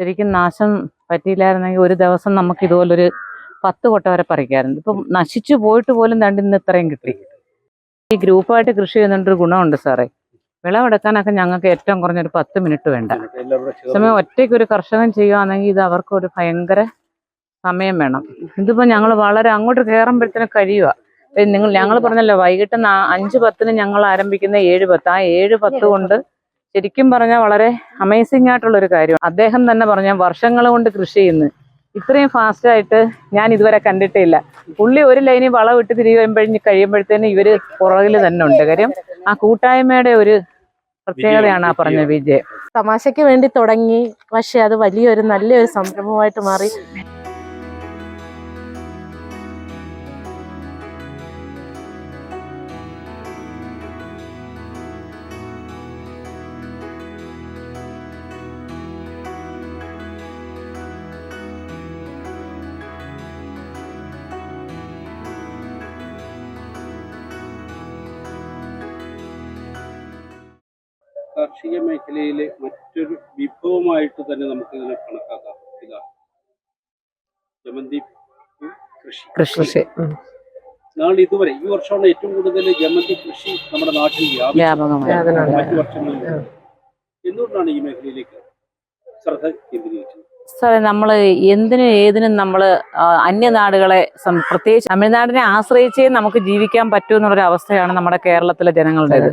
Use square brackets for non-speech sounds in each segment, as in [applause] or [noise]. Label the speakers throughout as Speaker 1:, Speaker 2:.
Speaker 1: ശരിക്കും നാശം പറ്റിയില്ലായിരുന്നെങ്കിൽ ഒരു ദിവസം നമുക്ക് ഇതുപോലൊരു പത്ത് കൊട്ട വരെ പറിക്കാറുണ്ട് ഇപ്പം നശിച്ചു പോയിട്ട് പോലും ദാണ്ട് ഇന്ന് ഇത്രയും കിട്ടി. ഈ ഗ്രൂപ്പായിട്ട് കൃഷി ചെയ്യുന്നൊരു ഗുണമുണ്ട് സാറേ. വിളവെടുക്കാനൊക്കെ ഞങ്ങൾക്ക് ഏറ്റവും കുറഞ്ഞൊരു പത്ത് മിനിറ്റ് വേണ്ട. സമയം ഒറ്റയ്ക്ക് ഒരു കർഷകൻ ചെയ്യുകയാണെങ്കിൽ ഇത് അവർക്ക് ഒരു ഭയങ്കര സമയം വേണം. ഇതിപ്പോൾ ഞങ്ങൾ വളരെ അങ്ങോട്ട് കയറുമ്പോഴത്തേനും കഴിയുക നിങ്ങൾ ഞങ്ങൾ പറഞ്ഞല്ലോ വൈകിട്ട് നാ- അഞ്ച് പത്തിന് ഞങ്ങൾ ആരംഭിക്കുന്ന ഏഴ് പത്ത്. ആ ഏഴ് പത്ത് കൊണ്ട് ശരിക്കും പറഞ്ഞാൽ വളരെ അമേസിംഗ് ആയിട്ടുള്ള ഒരു കാര്യമാണ് അദ്ദേഹം തന്നെ പറഞ്ഞ വർഷങ്ങൾ കൊണ്ട് കൃഷി ചെയ്യുന്നു. ഇത്രയും ഫാസ്റ്റ് ആയിട്ട് ഞാൻ ഇതുവരെ കണ്ടിട്ടില്ല. പുള്ളി ഒരു ലൈനിൽ വളം ഇട്ട് തിരിയുമ്പോഴ് കഴിയുമ്പോഴത്തേനും ഇവർ പുറകിൽ തന്നെ ഉണ്ട്. കാര്യം ആ കൂട്ടായ്മയുടെ ഒരു പ്രത്യേകതയാണ് ആ പറഞ്ഞ വിജയം.
Speaker 2: തമാശയ്ക്ക് വേണ്ടി തുടങ്ങി. പക്ഷെ അത് വലിയൊരു നല്ലൊരു സംരംഭമായിട്ട് മാറി.
Speaker 3: മേഖലയിലെ മറ്റൊരു വിഭവമായിട്ട് തന്നെ നമുക്ക് ഇതിനെ കണക്കാക്കാം. ഇതാണ് ജമന്തി കൃഷി.
Speaker 1: കൃഷി.
Speaker 3: നാളെ ഇതുവരെ ഈ വർഷമാണ് ഏറ്റവും കൂടുതൽ ജമന്തി കൃഷി നമ്മുടെ നാട്ടിൽ മറ്റു വർഷങ്ങളിൽ എന്തുകൊണ്ടാണ് ഈ മേഖലയിലേക്ക് ശ്രദ്ധ കേന്ദ്രീകരിച്ചത്?
Speaker 1: സാറേ നമ്മൾ എന്തിനും ഏതിനും നമ്മൾ അന്യനാടുകളെ പ്രത്യേകിച്ച് തമിഴ്നാടിനെ ആശ്രയിച്ചേ നമുക്ക് ജീവിക്കാൻ പറ്റൂ എന്നുള്ളൊരു അവസ്ഥയാണ് നമ്മുടെ കേരളത്തിലെ ജനങ്ങളുടേത്.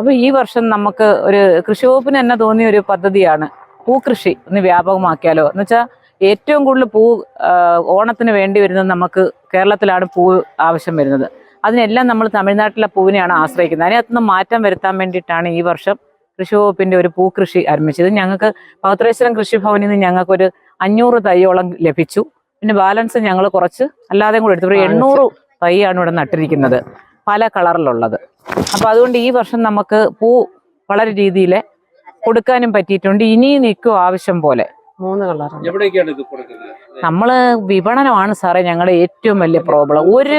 Speaker 1: അപ്പൊ ഈ വർഷം നമുക്ക് ഒരു കൃഷി വകുപ്പിന് തന്നെ തോന്നിയ ഒരു പദ്ധതിയാണ് പൂക്കൃഷി ഒന്ന് വ്യാപകമാക്കിയാലോ. എന്ന് വെച്ചാൽ ഏറ്റവും കൂടുതൽ പൂ ഓണത്തിന് വേണ്ടി വരുന്നത് നമുക്ക് കേരളത്തിലാണ് പൂ ആവശ്യം വരുന്നത്. അതിനെല്ലാം നമ്മൾ തമിഴ്നാട്ടിലെ പൂവിനെയാണ് ആശ്രയിക്കുന്നത്. അതിനകത്തുനിന്ന് മാറ്റം വരുത്താൻ വേണ്ടിയിട്ടാണ് ഈ വർഷം കൃഷി വകുപ്പിന്റെ ഒരു പൂക്കൃഷി ആരംഭിച്ചത്. ഞങ്ങൾക്ക് പൗത്രേശ്വരം കൃഷിഭവനിൽ നിന്ന് ഞങ്ങൾക്കൊരു അഞ്ഞൂറ് തൈയോളം ലഭിച്ചു. പിന്നെ ബാലൻസ് ഞങ്ങൾ കുറച്ച് അല്ലാതെയും കൂടെ എടുത്തു. ഒരു എണ്ണൂറ് തൈയാണ് ഇവിടെ നട്ടിരിക്കുന്നത്. പല കളറിലുള്ളത്. അപ്പൊ അതുകൊണ്ട് ഈ വർഷം നമുക്ക് പൂ വളരെ രീതിയിൽ കൊടുക്കാനും പറ്റിയിട്ടുണ്ട്. ഇനിയും നിൽക്കും ആവശ്യം പോലെ.
Speaker 2: മൂന്ന്
Speaker 3: കളർ
Speaker 1: നമ്മൾ വിപണനമാണ് സാറേ ഞങ്ങളുടെ ഏറ്റവും വലിയ പ്രോബ്ലം. ഒരു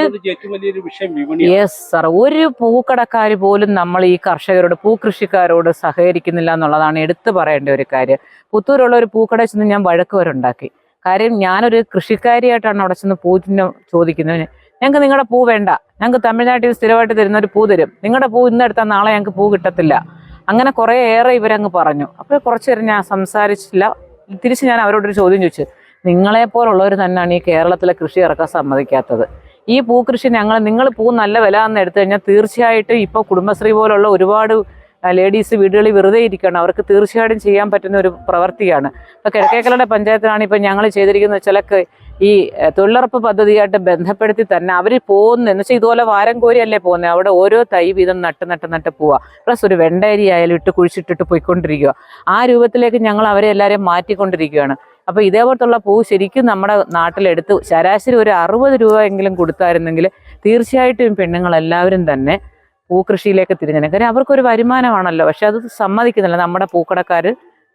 Speaker 1: യെസ് സാർ ഒരു പൂക്കടക്കാർ പോലും നമ്മൾ ഈ കർഷകരോട് പൂക്കൃഷിക്കാരോട് സഹകരിക്കുന്നില്ല എന്നുള്ളതാണ് എടുത്തു പറയേണ്ട ഒരു കാര്യം. പുത്തൂരുള്ള ഒരു പൂക്കട ചെന്ന് ഞാൻ വഴക്ക് വരെ ഉണ്ടാക്കി. കാര്യം ഞാനൊരു കൃഷിക്കാരിയായിട്ടാണ് അവിടെ ചെന്ന് പൂജിനെ ചോദിക്കുന്നത്. ഞങ്ങൾക്ക് നിങ്ങളുടെ പൂ വേണ്ട. ഞങ്ങൾക്ക് തമിഴ്നാട്ടിൽ സ്ഥിരമായിട്ട് തരുന്ന ഒരു പൂ തരും. നിങ്ങളുടെ പൂ ഇന്ന് എടുത്താൽ നാളെ ഞങ്ങൾക്ക് പൂ കിട്ടത്തില്ല. അങ്ങനെ കുറേ ഏറെ ഇവരങ്ങ് പറഞ്ഞു. അപ്പോൾ കുറച്ച് നേരം ഞാൻ സംസാരിച്ചില്ല. തിരിച്ച് ഞാൻ അവരോടൊരു ചോദ്യം ചോദിച്ചു. നിങ്ങളെപ്പോലുള്ളവർ തന്നെയാണ് ഈ കേരളത്തിലെ കൃഷി ഇറക്കാൻ സമ്മതിക്കാത്തത്. ഈ പൂക്കൃഷി ഞങ്ങൾ നിങ്ങൾ പൂ നല്ല വില എന്ന് എടുത്തു കഴിഞ്ഞാൽ തീർച്ചയായിട്ടും ഇപ്പോൾ കുടുംബശ്രീ പോലുള്ള ഒരുപാട് ലേഡീസ് വീടുകളിൽ വെറുതെ ഇരിക്കുകയാണ് അവർക്ക് തീർച്ചയായിട്ടും ചെയ്യാൻ പറ്റുന്ന ഒരു പ്രവൃത്തിയാണ് ഇപ്പോൾ കിഴക്കേക്കലയുടെ പഞ്ചായത്തിലാണ് ഇപ്പോൾ ഞങ്ങൾ ചെയ്തിരിക്കുന്നത്. വെച്ചാലൊക്കെ ഈ തൊഴിലുറപ്പ് പദ്ധതിയായിട്ട് ബന്ധപ്പെടുത്തി തന്നെ അവർ പോകുന്ന. എന്ന് വെച്ചാൽ ഇതുപോലെ വാരം കോരിയല്ലേ പോകുന്നത് അവിടെ ഓരോ തൈ വീതം നട്ട് നട്ട് നട്ട് പോവുക പ്ലസ് ഒരു വെണ്ടരി ആയാലും ഇട്ട് കുഴിച്ചിട്ടിട്ട് പോയിക്കൊണ്ടിരിക്കുക ആ രൂപത്തിലേക്ക് ഞങ്ങൾ അവരെ എല്ലാവരെയും മാറ്റിക്കൊണ്ടിരിക്കുകയാണ് അപ്പോൾ ഇതേപോലത്തുള്ള പൂ ശരിക്കും നമ്മുടെ നാട്ടിലെടുത്ത് ശരാശരി ഒരു അറുപത് രൂപ എങ്കിലും കൊടുത്തായിരുന്നെങ്കിൽ തീർച്ചയായിട്ടും പെണ്ണുങ്ങളെല്ലാവരും തന്നെ പൂക്കൃഷിയിലേക്ക് തിരിഞ്ഞു കാര്യം അവർക്കൊരു വരുമാനമാണല്ലോ. പക്ഷെ അത് സമ്മതിക്കുന്നില്ല. നമ്മുടെ പൂക്കടക്കാർ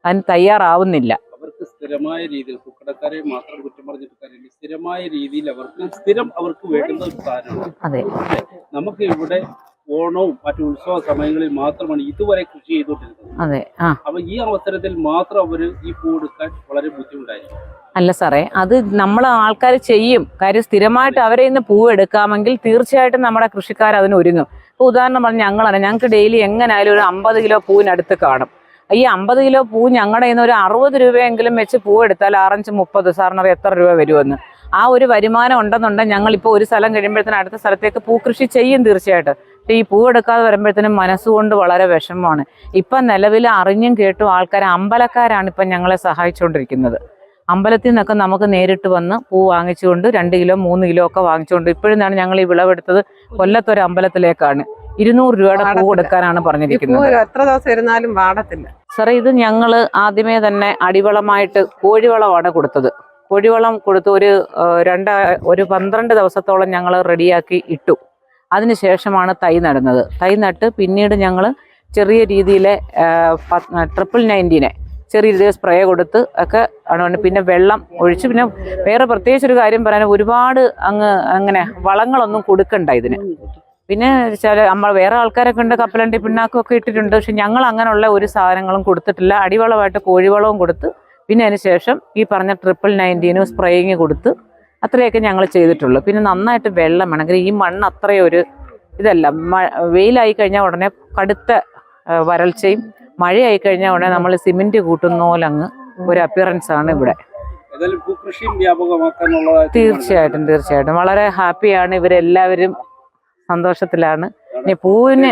Speaker 1: അതിന് തയ്യാറാവുന്നില്ല.
Speaker 3: അവർക്ക് സ്ഥിരമായ രീതിയിൽ കുക്കടക്കാരെ മാത്രം കുറ്റം പറഞ്ഞിട്ട് കാര്യമില്ല. സ്ഥിരമായ രീതിയിൽ അവർക്ക് സ്ഥിരം അവർക്ക് വേണ്ടുന്ന ഒരു സാധനമാണ് നമുക്ക് ഇവിടെ ഓണവും മറ്റു ഉത്സവ സമയങ്ങളിൽ മാത്രമാണ് ഇതുവരെ കൃഷി ചെയ്തുകൊണ്ടിരുന്നത്. അപ്പൊ ഈ അവസരത്തിൽ മാത്രം അവർ ഈ പൂ എടുക്കാൻ വളരെ ബുദ്ധിമുട്ടായിരിക്കും.
Speaker 1: അല്ല സാറേ അത് നമ്മൾ ആൾക്കാർ ചെയ്യും. കാര്യം സ്ഥിരമായിട്ട് അവരെ ഇന്ന് പൂവ് എടുക്കാമെങ്കിൽ തീർച്ചയായിട്ടും നമ്മുടെ കൃഷിക്കാർ അതിന് ഒരുങ്ങും. ഇപ്പോൾ ഉദാഹരണം പറഞ്ഞാൽ ഞങ്ങളാണ്. ഞങ്ങൾക്ക് ഡെയിലി എങ്ങനെയായാലും ഒരു അമ്പത് കിലോ പൂവിനടുത്ത് കാണും. ഈ അമ്പത് കിലോ പൂ ഞങ്ങളുടെ കയ്യിൽ നിന്ന് ഒരു അറുപത് രൂപയെങ്കിലും വെച്ച് പൂ എടുത്താൽ ആറഞ്ച് മുപ്പത് സാറിനറിയാം എത്ര രൂപ വരുമെന്ന്. ആ ഒരു വരുമാനം ഉണ്ടെന്നുണ്ടെങ്കിൽ ഞങ്ങളിപ്പോൾ ഒരു സ്ഥലം കഴിയുമ്പോഴത്തേനും അടുത്ത സ്ഥലത്തേക്ക് പൂക്കൃഷി ചെയ്യും തീർച്ചയായിട്ടും. ഈ പൂ എടുക്കാതെ വരുമ്പോഴത്തേനും മനസ്സുകൊണ്ട് വളരെ വിഷമമാണ്. ഇപ്പം നിലവിൽ അറിഞ്ഞും കേട്ടും ആൾക്കാർ അമ്പലക്കാരാണ് ഇപ്പം ഞങ്ങളെ സഹായിച്ചുകൊണ്ടിരിക്കുന്നത്. അമ്പലത്തിൽ നിന്നൊക്കെ നമുക്ക് നേരിട്ട് വന്ന് പൂ വാങ്ങിച്ചുകൊണ്ട് രണ്ട് കിലോ മൂന്ന് കിലോ ഒക്കെ വാങ്ങിച്ചുകൊണ്ട് ഇപ്പോഴും ഞങ്ങൾ ഈ വിളവെടുത്തത് കൊല്ലത്തൊരു അമ്പലത്തിലേക്കാണ്. ഇരുന്നൂറ് രൂപയുടെ പൂ കൊടുക്കാനാണ് പറഞ്ഞിരിക്കുന്നത്.
Speaker 4: എത്ര ദിവസം ഇരുന്നാലും വാടത്തില്ല.
Speaker 1: സാറേ ഇത് ഞങ്ങൾ ആദ്യമേ തന്നെ അടിവളമായിട്ട് കോഴിവളമാണ് കൊടുത്തത്. കോഴിവളം കൊടുത്ത് ഒരു രണ്ട ഒരു പന്ത്രണ്ട് ദിവസത്തോളം ഞങ്ങൾ റെഡിയാക്കി ഇട്ടു. അതിനുശേഷമാണ് തൈ നടുന്നത്. തൈ നട്ട് പിന്നീട് ഞങ്ങൾ ചെറിയ രീതിയിലെ ട്രിപ്പിൾ നയന്റീനെ ചെറിയ രീതിയിൽ സ്പ്രേ കൊടുത്ത് ഒക്കെ ആണ് പിന്നെ വെള്ളം ഒഴിച്ച് പിന്നെ വേറെ പ്രത്യേകിച്ച് ഒരു കാര്യം പറയാൻ ഒരുപാട് അങ്ങ് അങ്ങനെ വളങ്ങളൊന്നും കൊടുക്കണ്ട ഇതിന്. പിന്നെ ചില നമ്മൾ വേറെ ആൾക്കാരൊക്കെ ഉണ്ട് കപ്പലണ്ടി പിണ്ണാക്കൊക്കെ ഇട്ടിട്ടുണ്ട്. പക്ഷെ ഞങ്ങൾ അങ്ങനെയുള്ള ഒരു സാധനങ്ങളും കൊടുത്തിട്ടില്ല. അടിവളമായിട്ട് കോഴിവളവും കൊടുത്ത് പിന്നെ അതിന് ശേഷം ഈ പറഞ്ഞ ട്രിപ്പിൾ നയന്റീനും സ്പ്രേയിങ് കൊടുത്ത് അത്രയൊക്കെ ഞങ്ങൾ ചെയ്തിട്ടുള്ളൂ. പിന്നെ നന്നായിട്ട് വെള്ളം വേണമെങ്കിൽ ഈ മണ്ണ് അത്രയൊരു ഇതല്ല. മ- വെയിലായി കഴിഞ്ഞാൽ ഉടനെ കടുത്ത വരൾച്ചയും മഴയായി കഴിഞ്ഞാൽ ഉടനെ നമ്മൾ സിമെന്റ് കൂട്ടുന്ന പോലെ അങ്ങ് ഒരു അപ്പിയറൻസ് ആണ് ഇവിടെ. തീർച്ചയായിട്ടും തീർച്ചയായിട്ടും. വളരെ ഹാപ്പിയാണ് ഇവരെല്ലാവരും സന്തോഷത്തിലാണ്. ഇനി പൂവിന്.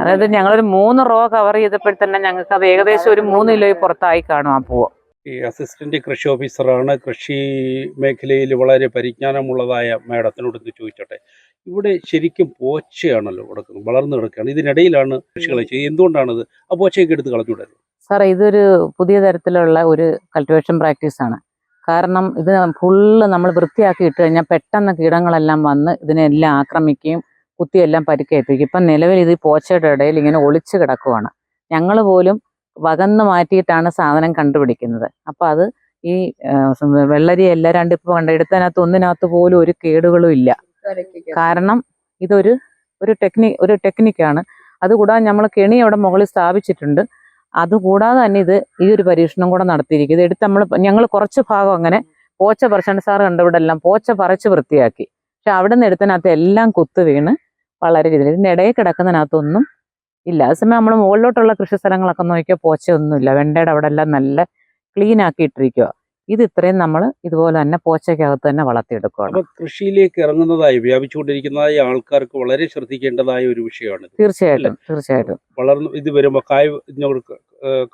Speaker 1: അതായത് ഞങ്ങളൊരു മൂന്ന് റോ കവർ ചെയ്തപ്പോൾ തന്നെ ഞങ്ങൾക്ക് അത് ഏകദേശം ഒരു മൂന്ന് കിലോ പുറത്തായി കാണും ആ പൂവ്.
Speaker 3: ഈ അസിസ്റ്റന്റ് കൃഷി ഓഫീസറാണ്. കൃഷി മേഖലയിൽ വളരെ പരിജ്ഞാനമുള്ളതായ മേഡത്തിനോട് ഒന്ന് ചോദിച്ചോട്ടെ. ഇവിടെ ശരിക്കും പോച്ചയാണല്ലോ കൊടുക്കുന്നത് വളർന്നു കിടക്കുകയാണ്. ഇതിനിടയിലാണ് കൃഷികൾ ചെയ്യുന്നത്. എന്തുകൊണ്ടാണത്? ആ പോച്ചയൊക്കെ എടുത്ത് കളഞ്ഞൂടെ
Speaker 1: സാറേ ഇതൊരു പുതിയ തരത്തിലുള്ള ഒരു കൾട്ടിവേഷൻ പ്രാക്ടീസ് ആണ് കാരണം ഇത് ഫുള്ള് നമ്മൾ വൃത്തിയാക്കി ഇട്ട് കഴിഞ്ഞാൽ പെട്ടെന്ന് കീടങ്ങളെല്ലാം വന്ന് ഇതിനെല്ലാം ആക്രമിക്കുകയും കുത്തിയെല്ലാം പരിക്കേൽപ്പിക്കും. ഇപ്പം നിലവിൽ ഇത് പോച്ചയുടെ ഇടയിൽ ഇങ്ങനെ ഒളിച്ചു കിടക്കുവാണ്. ഞങ്ങൾ പോലും വകന്ന് മാറ്റിയിട്ടാണ് സാധനം കണ്ടുപിടിക്കുന്നത്. അപ്പം അത് ഈ വെള്ളരി എല്ലാ രണ്ടിപ്പോൾ കണ്ട? എടുത്തതിനകത്ത് ഒന്നിനകത്ത് പോലും ഒരു കേടുകളും ഇല്ല. കാരണം ഇതൊരു ഒരു ടെക്നിക് ഒരു ടെക്നിക്കാണ്. അതുകൂടാതെ നമ്മൾ കെണി അവിടെ മുകളിൽ സ്ഥാപിച്ചിട്ടുണ്ട്. അതുകൂടാതെ തന്നെ ഇത് ഈ ഒരു പരീക്ഷണം കൂടെ നടത്തിയിരിക്കും. ഇത് എടുത്ത് നമ്മൾ ഞങ്ങൾ കുറച്ച് ഭാഗം അങ്ങനെ പോച്ച പറശൻ സാർ കണ്ടവിടെല്ലാം പോച്ച പറിച്ച് വൃത്തിയാക്കി. പക്ഷെ അവിടെ നിന്ന് എടുത്തതിനകത്ത് എല്ലാം കുത്തു വീണ് വളരെ രീതിയിൽ. ഇതിന്റെ ഇടയിൽ കിടക്കുന്നതിനകത്തൊന്നും ഇല്ല. അതേസമയം നമ്മൾ മുകളിലോട്ടുള്ള കൃഷി സ്ഥലങ്ങളൊക്കെ നോക്കിയാൽ പോച്ചയൊന്നുമില്ല. വെണ്ടയുടെ അവിടെ എല്ലാം നല്ല ക്ലീൻ ആക്കി ഇട്ടിരിക്കുക ഇത് ഇത്രയും നമ്മൾ ഇതുപോലെ തന്നെ പോച്ചയ്ക്കകത്ത് തന്നെ വളർത്തിയെടുക്കുകയാണ്
Speaker 3: കൃഷിയിലേക്ക് ഇറങ്ങുന്നതായി വ്യാപിച്ചുകൊണ്ടിരിക്കുന്നതായി ആൾക്കാർക്ക് വളരെ ശ്രദ്ധിക്കേണ്ടതായ ഒരു വിഷയമാണ്
Speaker 1: തീർച്ചയായിട്ടും തീർച്ചയായിട്ടും.
Speaker 3: വളർന്നു ഇത് വരുമ്പോൾ കായ്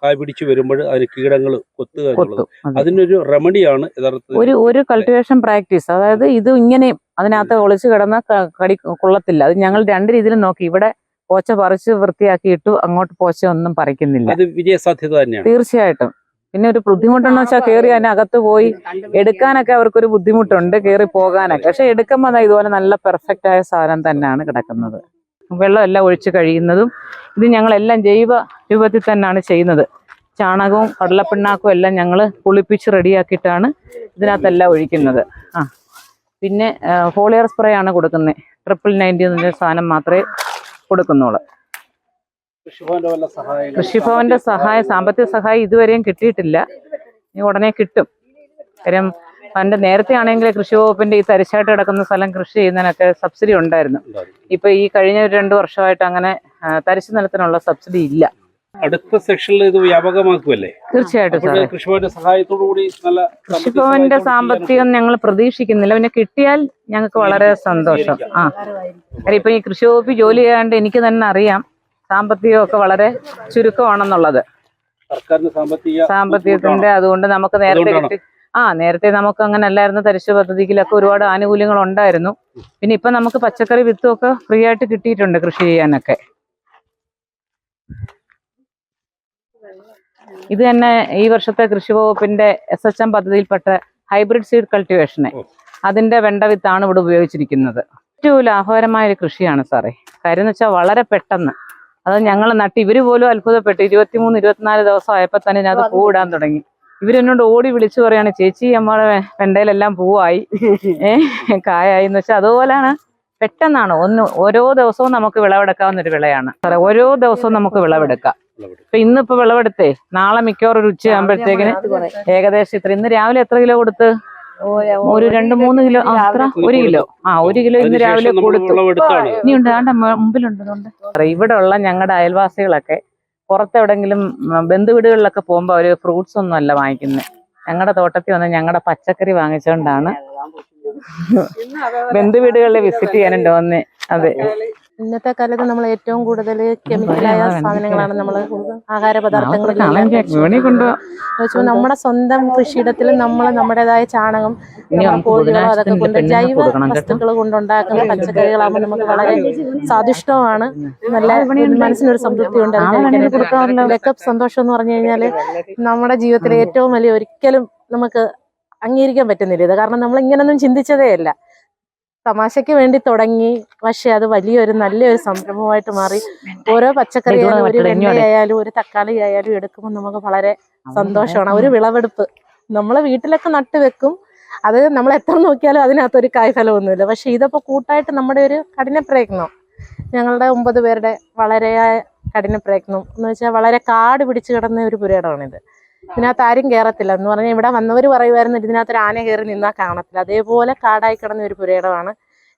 Speaker 3: കായ് പിടിച്ചു വരുമ്പോൾ അതിന് കീടങ്ങൾ കൊത്തുക. അതിനൊരു റെമഡിയാണ് യഥാർത്ഥത്തിൽ
Speaker 1: ഒരു ഒരു കൾട്ടിവേഷൻ പ്രാക്ടീസ് അതായത് ഇത് ഇങ്ങനെ അതിനകത്ത് ഒളിച്ചു കിടന്ന കടി കൊള്ളത്തില്ല. അത് ഞങ്ങൾ രണ്ട് രീതിയിലും നോക്കി. ഇവിടെ പോച്ച പറിച്ച് വൃത്തിയാക്കിയിട്ടു അങ്ങോട്ട് പോച്ച ഒന്നും പറിക്കുന്നില്ല.
Speaker 3: അത് വിജയസാധ്യത തന്നെയാണ്.
Speaker 1: തീർച്ചയായിട്ടും. പിന്നെ ഒരു ബുദ്ധിമുട്ടെന്ന് വെച്ചാൽ കയറി അതിനകത്ത് പോയി എടുക്കാനൊക്കെ അവർക്കൊരു ബുദ്ധിമുട്ടുണ്ട് കയറി പോകാനൊക്കെ. പക്ഷെ എടുക്കുമ്പോൾ അതാ ഇതുപോലെ നല്ല പെർഫെക്റ്റ് ആയ സാധനം തന്നെയാണ് കിടക്കുന്നത്. വെള്ളം എല്ലാം ഒഴിച്ച് കഴിയുന്നതും ഇത് ഞങ്ങളെല്ലാം ജൈവ രൂപത്തിൽ തന്നെയാണ് ചെയ്യുന്നത്. ചാണകവും കടലപ്പിണ്ണാക്കും എല്ലാം ഞങ്ങൾ കുളിപ്പിച്ച് റെഡിയാക്കിയിട്ടാണ് ഇതിനകത്തെല്ലാം ഒഴിക്കുന്നത്. ആ. പിന്നെ ഫോളിയർ സ്പ്രേ ആണ് കൊടുക്കുന്നത് ട്രിപ്പിൾ നയന്റി എന്ന സാധനം മാത്രമേ കൊടുക്കുന്നുള്ളൂ.
Speaker 3: കൃഷിഭവന്റെ സഹായം
Speaker 1: സാമ്പത്തിക സഹായം ഇതുവരെയും കിട്ടിയിട്ടില്ല. ഇനി ഉടനെ കിട്ടും. കാര്യം പണ്ട് നേരത്തെ ആണെങ്കിൽ കൃഷി വകുപ്പിന്റെ ഈ തരിശായിട്ട് കിടക്കുന്ന സ്ഥലം കൃഷി ചെയ്യുന്നതിനൊക്കെ സബ്സിഡി ഉണ്ടായിരുന്നു. ഇപ്പൊ ഈ കഴിഞ്ഞ ഒരു രണ്ട് വർഷമായിട്ട് അങ്ങനെ തരിശു നിലത്തിനുള്ള സബ്സിഡി ഇല്ല.
Speaker 3: അടുത്ത സെക്ഷനിൽ ഇത് വ്യാപകമാക്കുമല്ലേ
Speaker 1: തീർച്ചയായിട്ടും
Speaker 3: കൃഷിഭവന്റെ സഹായത്തോടു കൂടി നല്ല
Speaker 1: കൃഷിഭവന്റെ സാമ്പത്തികം ഞങ്ങൾ പ്രതീക്ഷിക്കുന്നില്ല. പിന്നെ കിട്ടിയാൽ ഞങ്ങൾക്ക് വളരെ സന്തോഷം. ആ. ഇപ്പൊ ഈ കൃഷി വകുപ്പ് ജോലി ചെയ്യാണ്ട് എനിക്ക് തന്നെ അറിയാം. സാമ്പത്തികമൊക്കെ വളരെ ചുരുക്കമാണെന്നുള്ളത്. സാമ്പത്തികത്തിന്റെ അതുകൊണ്ട് നമുക്ക് നേരത്തെ കിട്ടി ആ നേരത്തെ നമുക്ക് അങ്ങനെ അല്ലായിരുന്നു തരിശു പദ്ധതിയിലൊക്കെ ഒരുപാട് ആനുകൂല്യങ്ങൾ ഉണ്ടായിരുന്നു. പിന്നെ ഇപ്പൊ നമുക്ക് പച്ചക്കറി വിത്തും ഒക്കെ ഫ്രീ ആയിട്ട് കിട്ടിയിട്ടുണ്ട് കൃഷി ചെയ്യാനൊക്കെ. ഇത് തന്നെ ഈ വർഷത്തെ കൃഷി വകുപ്പിന്റെ എസ് എച്ച് എം പദ്ധതിയിൽപ്പെട്ട ഹൈബ്രിഡ് സീഡ് കൾട്ടിവേഷന്. അതിന്റെ വെണ്ട വിത്താണ് ഇവിടെ ഉപയോഗിച്ചിരിക്കുന്നത്. ഏറ്റവും ലാഭകരമായ ഒരു കൃഷിയാണ് സാറേ. കാര്യം എന്ന് വെച്ചാൽ വളരെ പെട്ടെന്ന്. അത് ഞങ്ങൾ നട്ട് ഇവർ പോലും അത്ഭുതപ്പെട്ടു. ഇരുപത്തിമൂന്ന് ഇരുപത്തിനാല് ദിവസം ആയപ്പോ തന്നെ ഞാൻ അത് പൂവിടാൻ തുടങ്ങി. ഇവരെന്നോട് ഓടി വിളിച്ചു പറയാണ് ചേച്ചി നമ്മളെ വെണ്ടയിലെല്ലാം പൂവായി. [laughs] ഏഹ് കായായി എന്ന് വെച്ചാൽ അതുപോലാണ് പെട്ടെന്നാണ് ഒന്ന് ഓരോ ദിവസവും നമുക്ക് വിളവെടുക്കാവുന്ന ഒരു വിളയാണ്. ഓരോ ദിവസവും നമുക്ക് വിളവെടുക്കാം.
Speaker 3: വിളവെടുക്കാം.
Speaker 1: ഇപ്പൊ ഇന്നിപ്പോ വിളവെടുത്തേ? നാളെ മിക്കവാറും ഒരു ഉച്ചയാകുമ്പോഴത്തേക്കിന് ഏകദേശം ഇത്ര. ഇന്ന് രാവിലെ എത്ര കിലോ കൊടുത്ത്? ഒരു രണ്ട് മൂന്ന് കിലോ ആ, അത്ര ഒരു കിലോ. ആ ഒരു കിലോ ഇന്ന് രാവിലെ കൊടുത്തു.
Speaker 3: ഇനി
Speaker 1: ഉണ്ട് ആണ്ട മുമ്പിലുണ്ട് ഇവിടെ ഉള്ള ഞങ്ങളുടെ അയൽവാസികളൊക്കെ പുറത്തെവിടെങ്കിലും ബന്ധുവീടുകളിലൊക്കെ പോകുമ്പോൾ അവർ ഫ്രൂട്ട്സ് ഒന്നും അല്ല വാങ്ങിക്കുന്നത് ഞങ്ങളുടെ തോട്ടത്തിൽ വന്ന് ഞങ്ങളുടെ പച്ചക്കറി വാങ്ങിച്ചുകൊണ്ടാണ് ബന്ധുവീടുകളിൽ വിസിറ്റ് ചെയ്യാനുണ്ട് അന്ന് അതെ.
Speaker 2: ഇന്നത്തെ കാലത്ത് നമ്മൾ ഏറ്റവും കൂടുതൽ കെമിക്കലായ സാധനങ്ങളാണ് നമ്മൾ ആഹാര പദാർത്ഥങ്ങൾ നമ്മുടെ സ്വന്തം കൃഷിയിടത്തിൽ നമ്മൾ നമ്മുടേതായ ചാണകം കോഴികളോ അതൊക്കെ കൊണ്ട് ജൈവ വസ്തുക്കൾ കൊണ്ടുണ്ടാക്കുന്ന പച്ചക്കറികളാകുമ്പോൾ നമുക്ക് വളരെ സ്വാദിഷ്ടമാണ്. നല്ല മനസ്സിനൊരു സംതൃപ്തി ഉണ്ട്.
Speaker 1: നാളെ വേണമെങ്കിൽ കൊടുക്കാമല്ലോ.
Speaker 2: ലക്കപ്പ് സന്തോഷം എന്ന് പറഞ്ഞു കഴിഞ്ഞാൽ നമ്മുടെ ജീവിതത്തിലെ ഏറ്റവും വലിയ ഒരിക്കലും നമുക്ക് അംഗീകരിക്കാൻ പറ്റുന്നില്ല. ഇത് കാരണം നമ്മൾ ഇങ്ങനൊന്നും ചിന്തിച്ചതേ അല്ല. തമാശയ്ക്ക് വേണ്ടി തുടങ്ങി. പക്ഷെ അത് വലിയൊരു നല്ലൊരു സംരംഭമായിട്ട് മാറി. ഓരോ പച്ചക്കറി ആയാലും ഒരു വെണ്ണയായാലും. ഒരു തക്കാളി ആയാലും എടുക്കുമ്പോൾ നമുക്ക് വളരെ സന്തോഷമാണ്. ഒരു വിളവെടുപ്പ്. നമ്മളെ വീട്ടിലൊക്കെ നട്ട് വെക്കും. അത് നമ്മൾ എത്ര നോക്കിയാലും അതിനകത്തൊരു കായ്ഫലമൊന്നുമില്ല. പക്ഷെ ഇതപ്പോ കൂട്ടായിട്ട് നമ്മുടെ ഒരു കഠിന പ്രയത്നം ഞങ്ങളുടെ ഒമ്പത് പേരുടെ വളരെ കഠിന പ്രയത്നം എന്ന് വെച്ചാൽ വളരെ കാട് പിടിച്ചു കിടന്ന ഒരു പുരയിടമാണിത്. ഇതിനകത്ത് ആരും കയറത്തില്ല എന്ന് പറഞ്ഞാൽ ഇവിടെ വന്നവർ പറയുമായിരുന്നു ഇതിനകത്ത് ഒരു ആന കയറി നിന്നാൽ കാണത്തില്ല. അതേപോലെ കാടായി കിടന്ന ഒരു പുരയിടമാണ്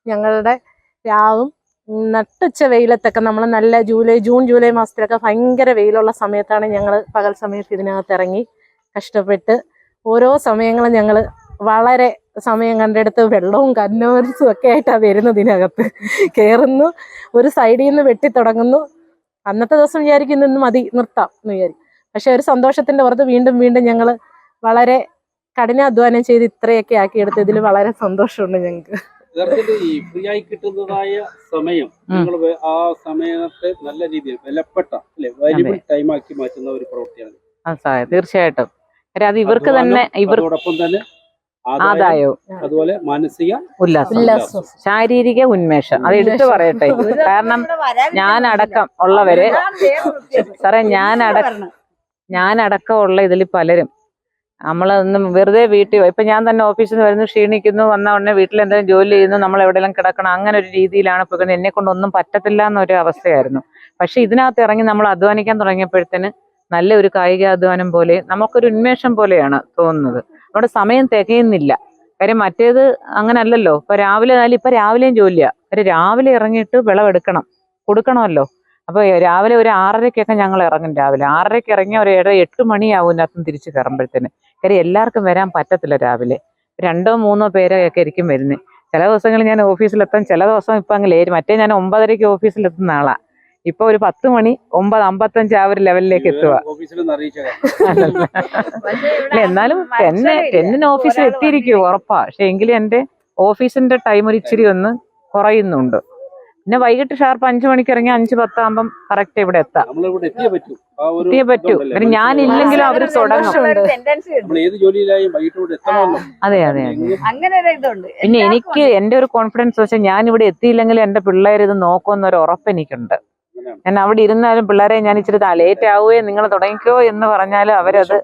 Speaker 2: ഞങ്ങളുടെ രാവും നട്ടുച്ച വെയിലത്തൊക്കെ നമ്മൾ നല്ല ജൂലൈ ജൂൺ ജൂലൈ മാസത്തിലൊക്കെ ഭയങ്കര വെയിലുള്ള സമയത്താണ് ഞങ്ങൾ പകൽ സമയത്ത് ഇതിനകത്ത് ഇറങ്ങി കഷ്ടപ്പെട്ട് ഓരോ സമയങ്ങളും ഞങ്ങൾ വളരെ സമയം കണ്ടെടുത്ത് വെള്ളവും കന്നോരിച്ചും ഒക്കെ ആയിട്ടാണ് വരുന്നത് ഇതിനകത്ത്. കയറുന്നു ഒരു സൈഡിൽ നിന്ന് വെട്ടി തുടങ്ങുന്നു. അന്നത്തെ ദിവസം വിചാരിക്കുന്നു മതി നിർത്താം എന്ന് വിചാരിക്കും പക്ഷെ ഒരു സന്തോഷത്തിന്റെ പുറത്ത് വീണ്ടും വീണ്ടും ഞങ്ങൾ വളരെ കഠിനാധ്വാനം ചെയ്ത് ഇത്രയൊക്കെ ആക്കിയെടുത്ത് ഇതിൽ വളരെ സന്തോഷമുണ്ട് ഞങ്ങൾക്ക്
Speaker 3: ഈ ഫ്രീ ആയി കിട്ടുന്നതായ സമയം നിങ്ങൾ ആ സമയത്തെ നല്ല രീതിയിൽ വിലപ്പെട്ട അല്ലെ വാല്യുബിൾ ടൈം ആക്കി മാറ്റുന്ന ഒരു പ്രവൃത്തിയാണ്.
Speaker 1: തീർച്ചയായിട്ടും. അത് ഇവർക്ക് തന്നെ ഇവർ
Speaker 3: തന്നെ ആദായം
Speaker 1: ആദായവും.
Speaker 3: അതുപോലെ മാനസിക
Speaker 1: ഉല്ലാസം. ശാരീരിക ഉന്മേഷം. അത് എടുത്തു. പറയട്ടെ. കാരണം ഞാൻ അടക്കം ഉള്ളവര് സാറേ ഞാൻ അടക്കം ഞാൻ അടക്കമുള്ള ഇതിൽ പലരും. നമ്മളൊന്നും വെറുതെ വീട്ടിൽ ഇപ്പൊ ഞാൻ തന്നെ ഓഫീസിൽ നിന്ന് വരുന്നു ക്ഷീണിക്കുന്നു വന്ന ഉടനെ വീട്ടിൽ എന്തെങ്കിലും ജോലി ചെയ്യുന്നു നമ്മൾ എവിടെയെങ്കിലും കിടക്കണം അങ്ങനെ ഒരു രീതിയിലാണ് ഇപ്പൊ എന്നെ കൊണ്ടൊന്നും പറ്റത്തില്ല എന്നൊരു അവസ്ഥയായിരുന്നു. പക്ഷേ ഇതിനകത്ത് ഇറങ്ങി നമ്മൾ അധ്വാനിക്കാൻ തുടങ്ങിയപ്പോഴത്തേന് നല്ല ഒരു കായികാധ്വാനം പോലെ നമുക്കൊരു ഉന്മേഷം പോലെയാണ് തോന്നുന്നത്. നമ്മുടെ സമയം തികയുന്നില്ല. കാര്യം മറ്റേത് അങ്ങനല്ലല്ലോ. ഇപ്പൊ രാവിലെ ആയാലും ഇപ്പൊ രാവിലെയും ജോലിയാണ് കാര്യം രാവിലെ ഇറങ്ങിയിട്ട് വിളവെടുക്കണം. കൊടുക്കണമല്ലോ. അപ്പൊ രാവിലെ ഒരു ആറരയ്ക്കൊക്കെ ഞങ്ങൾ ഇറങ്ങും രാവിലെ. ആറരയ്ക്ക് ഇറങ്ങിയ ഒരു ഏഴ് എട്ട് മണിയാവും ഇതിനകത്തും തിരിച്ച് കയറുമ്പോഴത്തേന്. കാര്യം എല്ലാവർക്കും വരാൻ പറ്റത്തില്ല രാവിലെ. രണ്ടോ മൂന്നോ പേരെയൊക്കെ ആയിരിക്കും വരുന്നത് ചില ദിവസങ്ങളിൽ ഞാൻ ഓഫീസിലെത്താൻ ചില ദിവസം ഇപ്പൊ അങ്ങ് ലേറ്റ്. മറ്റേ ഞാൻ ഒമ്പതരയ്ക്ക് ഓഫീസിലെത്തുന്ന ആളാ. ഇപ്പൊ ഒരു പത്ത് മണി ഒമ്പത് അമ്പത്തഞ്ച് ആ ഒരു ലെവലിലേക്ക് എത്തുക എന്നാലും എന്നെ ടെന്നിന് ഓഫീസിൽ എത്തിയിരിക്കും ഉറപ്പാ. പക്ഷെ എങ്കിലും എന്റെ ഓഫീസിന്റെ ടൈം ഒരു ഇച്ചിരി ഒന്ന് കുറയുന്നുണ്ട്. പിന്നെ വൈകിട്ട് ഷാർപ്പ് അഞ്ചു മണിക്ക് ഇറങ്ങി അഞ്ചു പത്താകുമ്പം കറക്റ്റ് ഇവിടെ എത്താം.
Speaker 3: എത്തിയേ പറ്റൂ. ആ ഒരു
Speaker 1: എത്തിയേ പറ്റൂ.
Speaker 3: ഇതുണ്ടല്ലേ,
Speaker 1: കാര്യം ഞാനില്ലെങ്കിലും അവർ തുടങ്ങും. അതെ. അതെ അതെ
Speaker 5: അങ്ങനെ ഒരു ഇതുണ്ട്.
Speaker 1: പിന്നെ എനിക്ക് എന്റെ ഒരു കോൺഫിഡൻസ് വെച്ചാൽ ഞാൻ ഇവിടെ എത്തിയില്ലെങ്കിൽ എന്റെ പിള്ളേർ ഇത് നോക്കുമെന്നൊരു ഉറപ്പ് എനിക്കുണ്ട്. ഞാൻ അവിടെ ഇരുന്നാലും പിള്ളേരെ ഞാൻ ഇച്ചിരി ലേറ്റ് ആവുകയോ നിങ്ങൾ തുടങ്ങിക്കോ എന്ന് പറഞ്ഞാലും അവരത്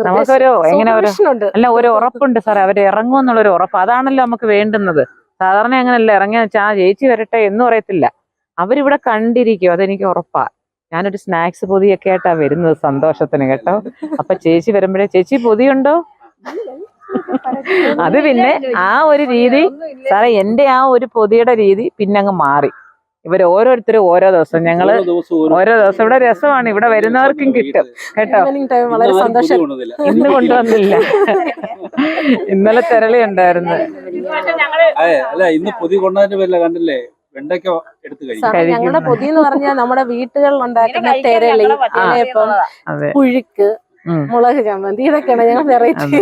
Speaker 1: നമുക്കൊരു എങ്ങനെ ഒരു അല്ല ഒരു ഉറപ്പുണ്ട് സാറേ. അവർ ഇറങ്ങുമെന്നുള്ള ഒരു ഉറപ്പ്. അതാണല്ലോ നമുക്ക് വേണ്ടുന്നത്. സാധാരണ അങ്ങനെയല്ല ഇറങ്ങിയ വെച്ചാൽ ആ ചേച്ചി വരട്ടെ എന്ന് പറയത്തില്ല. അവരിവിടെ കണ്ടിരിക്കും അതെനിക്ക് ഉറപ്പാ. ഞാനൊരു സ്നാക്സ് പൊതിയൊക്കെ ആയിട്ടാ വരുന്നത് സന്തോഷത്തിന് കേട്ടോ. അപ്പൊ ചേച്ചി വരുമ്പോഴേ ചേച്ചി പൊതിയുണ്ടോ? അത് പിന്നെ ആ ഒരു രീതി സാറേ എന്റെ ആ ഒരു പൊതിയുടെ രീതി പിന്നെ അങ്ങ് മാറി. ഇവർ ഓരോരുത്തരും ഓരോ ദിവസം ഞങ്ങൾ
Speaker 3: ഓരോ
Speaker 1: ദിവസം ഇവിടെ രസമാണ് ഇവിടെ വരുന്നവർക്കും കിട്ടും. കേട്ടോ?
Speaker 3: ഇന്ന് കൊണ്ടുവന്നില്ല. [laughs]
Speaker 1: ഇന്നലെ തെരളി ഉണ്ടായിരുന്നു.
Speaker 3: അതെ അല്ല ഇന്ന് പൊതി കൊണ്ടതിന്റെ പേരില കണ്ടില്ലേ? വെണ്ടയ്ക്ക എടുത്തു
Speaker 2: ഞങ്ങളുടെ പൊതി എന്ന് പറഞ്ഞാൽ [laughs] നമ്മുടെ വീട്ടുകളിൽ ഉണ്ടാക്കുന്ന തെരളി
Speaker 5: ഇപ്പം
Speaker 2: പുഴുക്ക് മുളക് ചമ്മന്തി ഇതൊക്കെയാണ് ഞങ്ങൾ വെറൈറ്റി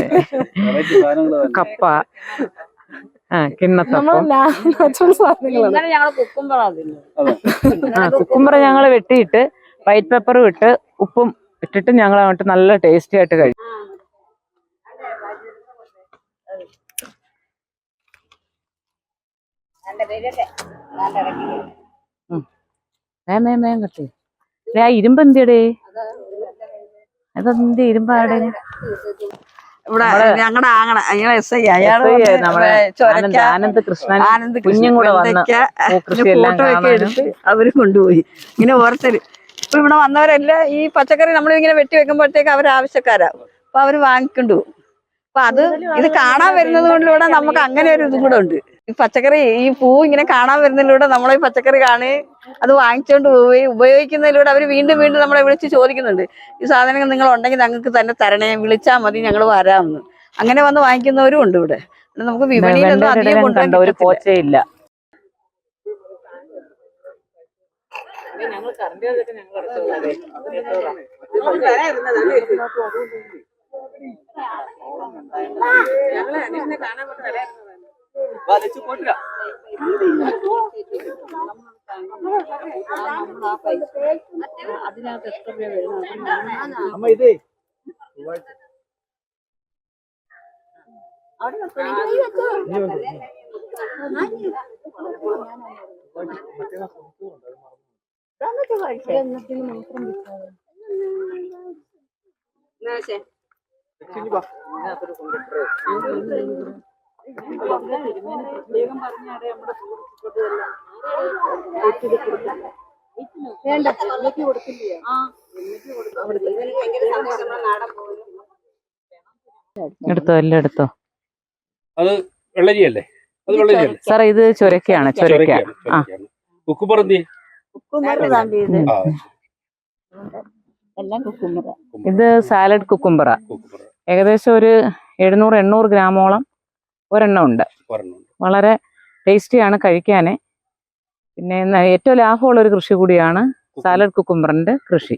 Speaker 1: കപ്പ.
Speaker 5: കുക്കുംബറ
Speaker 1: ഞങ്ങൾ വെട്ടിയിട്ട് വൈറ്റ് പേപ്പറും ഇട്ട് ഉപ്പും ഇട്ടിട്ട് ഞങ്ങൾ അങ്ങോട്ട് നല്ല ടേസ്റ്റി ആയിട്ട് കഴിക്കും വേം വേം വേം കട്ടി ആ ഇരുമ്പ് എന്തിയടേ? അതെന്ത് ഇരുമ്പാടെ?
Speaker 5: ഇവിടെ ഞങ്ങളുടെ ആങ്ങള ഞങ്ങളെ എസ് ഐ അയാൾ
Speaker 1: ആനന്ദ് കൃഷ്ണൻ
Speaker 5: ആനന്ദ്
Speaker 1: കുഞ്ഞും കൂടെ
Speaker 5: ഫോട്ടോ ഒക്കെ എടുത്ത് അവർ കൊണ്ടുപോയി. ഇങ്ങനെ ഓർത്തര് ഇപ്പൊ ഇവിടെ വന്നവരെല്ലാം ഈ പച്ചക്കറി നമ്മൾ ഇങ്ങനെ വെട്ടി വെക്കുമ്പോഴത്തേക്ക് അവർ ആവശ്യക്കാരാ. അപ്പൊ അവർ വാങ്ങിക്കൊണ്ടു പോകും. അപ്പൊ അത് ഇത് കാണാൻ വരുന്നത് കൊണ്ടിവിടെ നമുക്ക് അങ്ങനെ ഒരു ഇതും കൂടെ ഉണ്ട്. ഈ പച്ചക്കറി ഈ പൂ ഇങ്ങനെ കാണാൻ വരുന്നതിലൂടെ നമ്മളെ ഈ പച്ചക്കറി കാണുകയും അത് വാങ്ങിച്ചോണ്ട് പോവുകയും ഉപയോഗിക്കുന്നതിലൂടെ അവർ വീണ്ടും വീണ്ടും നമ്മളെ വിളിച്ച് ചോദിക്കുന്നുണ്ട്. ഈ സാധനങ്ങൾ നിങ്ങൾ ഉണ്ടെങ്കിൽ ഞങ്ങൾക്ക് തന്നെ തരണേ വിളിച്ചാൽ മതി ഞങ്ങൾ വരാമെന്ന് അങ്ങനെ വന്ന് വാങ്ങിക്കുന്നവരും ഉണ്ട് ഇവിടെ. നമുക്ക് വിപണിയിലൊന്നും അധികം
Speaker 1: ഞങ്ങൾ
Speaker 5: കറണ്ട്
Speaker 1: ഞങ്ങൾ ഞങ്ങളെ
Speaker 5: അനീഷിനെ കാണാൻ വേണ്ടി తెచ్చి కొట్టురా అమ్మ ఇది മാത്രം
Speaker 1: പോച്ചയില്ല എടുത്തോ എല്ലാം എടുത്തോ.
Speaker 3: അത് വെള്ളരിയല്ലേ? അത് വെള്ളരിയല്ലേ?
Speaker 1: സാർ ഇത് ചൊരക്കയാണ് ചൊരക്ക ആ.
Speaker 5: ഇത്.
Speaker 1: സാലഡ് കുക്കുംബറ ഏകദേശം ഒരു എഴുന്നൂറ് എണ്ണൂറ് ഗ്രാമോളം ഒരെണ്ണം ഉണ്ട്. വളരെ ടേസ്റ്റിയാണ് കഴിക്കാൻ പിന്നെ ഏറ്റവും ലാഭമുള്ള ഒരു കൃഷി കൂടിയാണ് സാലഡ് കുക്കുംബറിന്റെ കൃഷി.